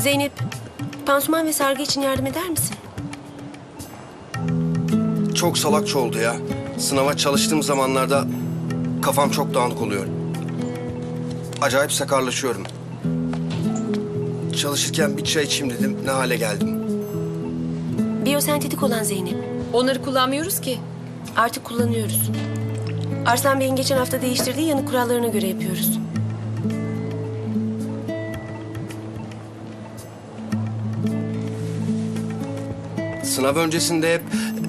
Zeynep, pansuman ve sargı için yardım eder misin? Çok salakça oldu ya. Sınava çalıştığım zamanlarda kafam çok dağınık oluyor. Acayip sakarlaşıyorum. Çalışırken bir çay içeyim dedim. Ne hale geldim. Biyosentetik olan Zeynep. Onları kullanmıyoruz ki. Artık kullanıyoruz. Arslan Bey'in geçen hafta değiştirdiği yanık kurallarına göre yapıyoruz. Sınav öncesinde hep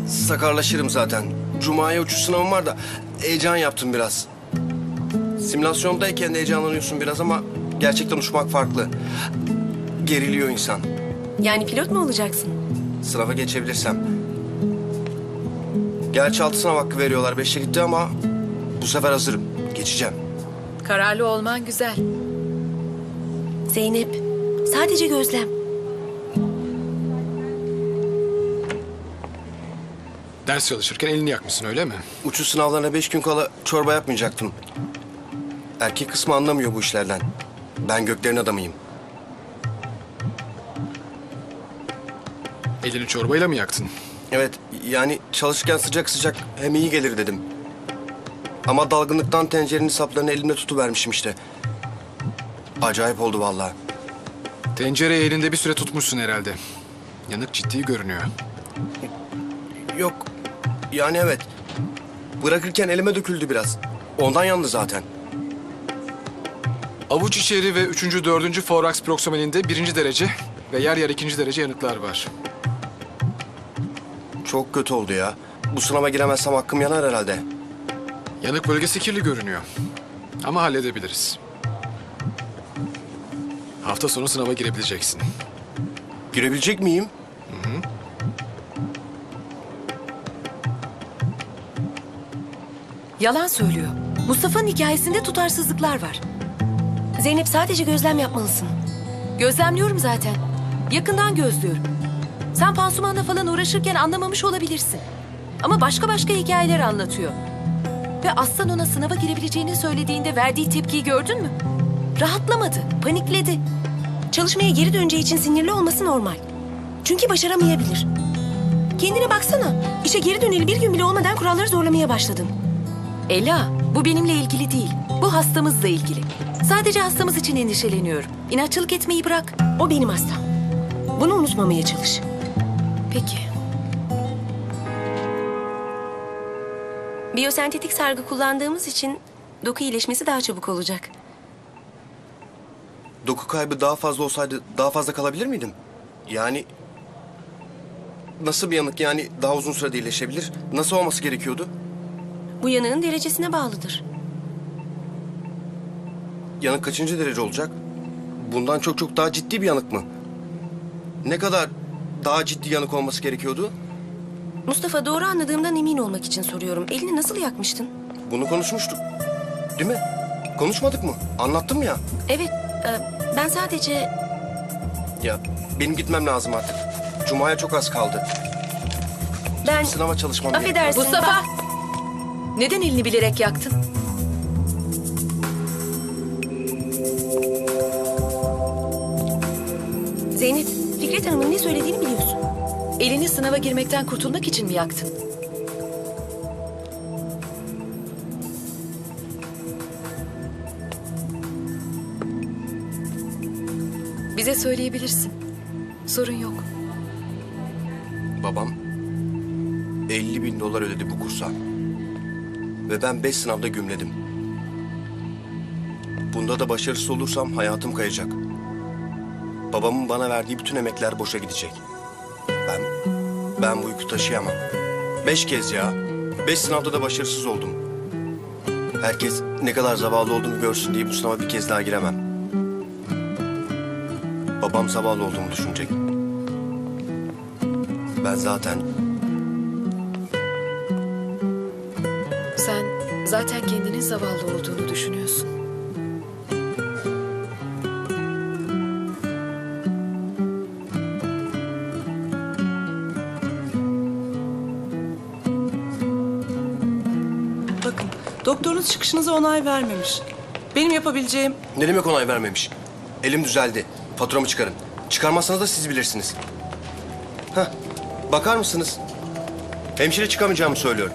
sakarlaşırım zaten. Cuma'ya uçuş sınavım var da heyecan yaptım biraz. Simülasyondayken de heyecanlanıyorsun biraz ama gerçekten uçmak farklı. Geriliyor insan. Yani pilot mu olacaksın? Sınava geçebilirsem. Gerçi altı sınav hakkı veriyorlar. Beşe gitti ama bu sefer hazırım. Geçeceğim. Kararlı olman güzel. Zeynep, sadece gözlem. Ders çalışırken elini yakmışsın öyle mi? Uçuş sınavlarına beş gün kala çorba yapmayacaktım. Erkek kısmı anlamıyor bu işlerden. Ben göklerin adamıyım. Elini çorbayla mı yaktın? Evet, yani çalışırken sıcak sıcak hem iyi gelir dedim. Ama dalgınlıktan tencerenin saplarını elimde tutuvermişim işte. Acayip oldu vallahi. Tencereyi elinde bir süre tutmuşsun herhalde. Yanık ciddi görünüyor. Yok, yani evet. Bırakırken elime döküldü biraz. Ondan yandı zaten. Avuç içeri ve üçüncü, dördüncü foraks proksimalinde birinci derece ve yer yer ikinci derece yanıklar var. Çok kötü oldu ya. Bu sınava giremezsem hakkım yanar herhalde. Yanık bölgesi kirli görünüyor. Ama halledebiliriz. Hafta sonu sınava girebileceksin. Girebilecek miyim? Yalan söylüyor. Mustafa'nın hikayesinde tutarsızlıklar var. Zeynep sadece gözlem yapmalısın. Gözlemliyorum zaten. Yakından gözlüyorum. Sen pansumanla falan uğraşırken anlamamış olabilirsin. Ama başka başka hikayeler anlatıyor. Ve Aslan ona sınava girebileceğini söylediğinde verdiği tepkiyi gördün mü? Rahatlamadı, panikledi. Çalışmaya geri döneceği için sinirli olması normal. Çünkü başaramayabilir. Kendine baksana. İşe geri döneli bir gün bile olmadan kuralları zorlamaya başladın. Ela, bu benimle ilgili değil. Bu hastamızla ilgili. Sadece hastamız için endişeleniyorum. İnatçılık etmeyi bırak. O benim hastam. Bunu unutmamaya çalış. Peki. Biyosentetik sargı kullandığımız için doku iyileşmesi daha çabuk olacak. Doku kaybı daha fazla olsaydı daha fazla kalabilir miydim? Yani... Nasıl bir yanık yani daha uzun sürede iyileşebilir? Nasıl olması gerekiyordu? Bu yanığın derecesine bağlıdır. Yanık kaçıncı derece olacak? Bundan çok çok daha ciddi bir yanık mı? Ne kadar daha ciddi yanık olması gerekiyordu? Mustafa doğru anladığımdan emin olmak için soruyorum. Elini nasıl yakmıştın? Bunu konuşmuştuk. Değil mi? Konuşmadık mı? Anlattım ya. Evet, e, ben sadece Ya benim gitmem lazım artık. Cuma'ya çok az kaldı. ben Sınava çalışmam gerekiyor. affedersin. Mustafa! Neden elini bilerek yaktın? Zeynep, Fikret Hanım'ın ne söylediğini biliyorsun. Elini sınava girmekten kurtulmak için mi yaktın? Bize söyleyebilirsin. Sorun yok. Babam 50 bin dolar ödedi bu kursa. Ve ben beş sınavda gümledim. Bunda da başarısız olursam hayatım kayacak. Babamın bana verdiği bütün emekler boşa gidecek. Ben, ben bu yükü taşıyamam. Beş kez ya. Beş sınavda da başarısız oldum. Herkes ne kadar zavallı olduğumu görsün diye bu sınava bir kez daha giremem. Babam zavallı olduğumu düşünecek. Ben zaten zaten kendinin zavallı olduğunu düşünüyorsun. Bakın, doktorunuz çıkışınıza onay vermemiş. Benim yapabileceğim... Ne demek onay vermemiş? Elim düzeldi. Faturamı çıkarın. Çıkarmazsanız da siz bilirsiniz. Heh, bakar mısınız? Hemşire çıkamayacağımı söylüyorum.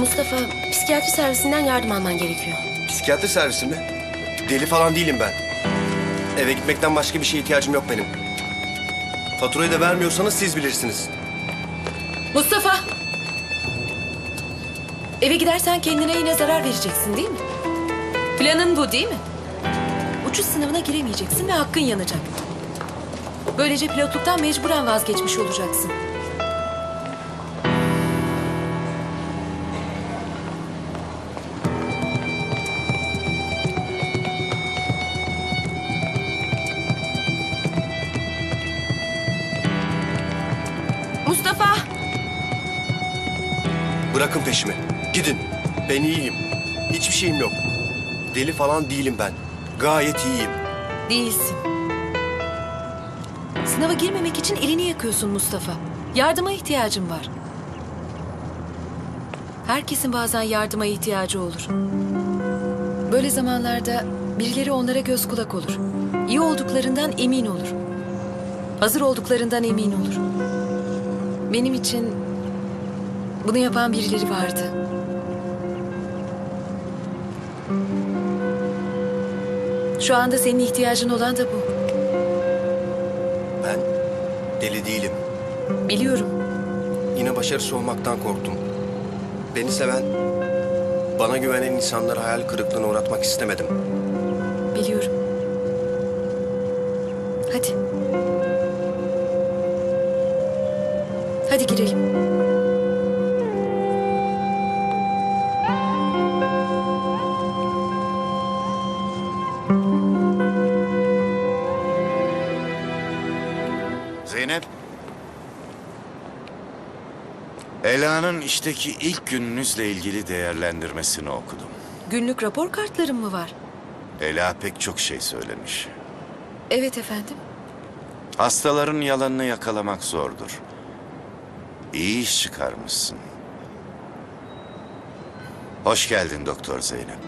Mustafa, psikiyatri servisinden yardım alman gerekiyor. Psikiyatri servisi mi? Deli falan değilim ben. Eve gitmekten başka bir şeye ihtiyacım yok benim. Faturayı da vermiyorsanız siz bilirsiniz. Mustafa! Eve gidersen kendine yine zarar vereceksin değil mi? Planın bu değil mi? Uçuş sınavına giremeyeceksin ve hakkın yanacak. Böylece pilotluktan mecburen vazgeçmiş olacaksın. Bırakın peşimi. Gidin. Ben iyiyim. Hiçbir şeyim yok. Deli falan değilim ben. Gayet iyiyim. Değilsin. Sınava girmemek için elini yakıyorsun Mustafa. Yardıma ihtiyacın var. Herkesin bazen yardıma ihtiyacı olur. Böyle zamanlarda birileri onlara göz kulak olur. İyi olduklarından emin olur. Hazır olduklarından emin olur. Benim için bunu yapan birileri vardı. Şu anda senin ihtiyacın olan da bu. Ben deli değilim. Biliyorum. Yine başarısız olmaktan korktum. Beni seven, bana güvenen insanları hayal kırıklığına uğratmak istemedim. Biliyorum. Hadi. Hadi girelim. Ela'nın işteki ilk gününüzle ilgili değerlendirmesini okudum. Günlük rapor kartlarım mı var? Ela pek çok şey söylemiş. Evet efendim. Hastaların yalanını yakalamak zordur. İyi iş çıkarmışsın. Hoş geldin Doktor Zeynep.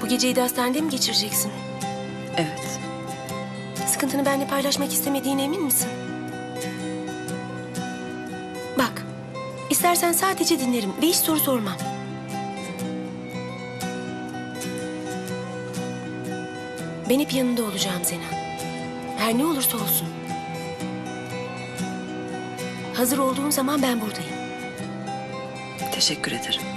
Bu geceyi de hastanede mi geçireceksin? Evet. Sıkıntını benimle paylaşmak istemediğine emin misin? Bak, istersen sadece dinlerim ve hiç soru sormam. Ben hep yanında olacağım Zenan. Her ne olursa olsun. Hazır olduğun zaman ben buradayım. Teşekkür ederim.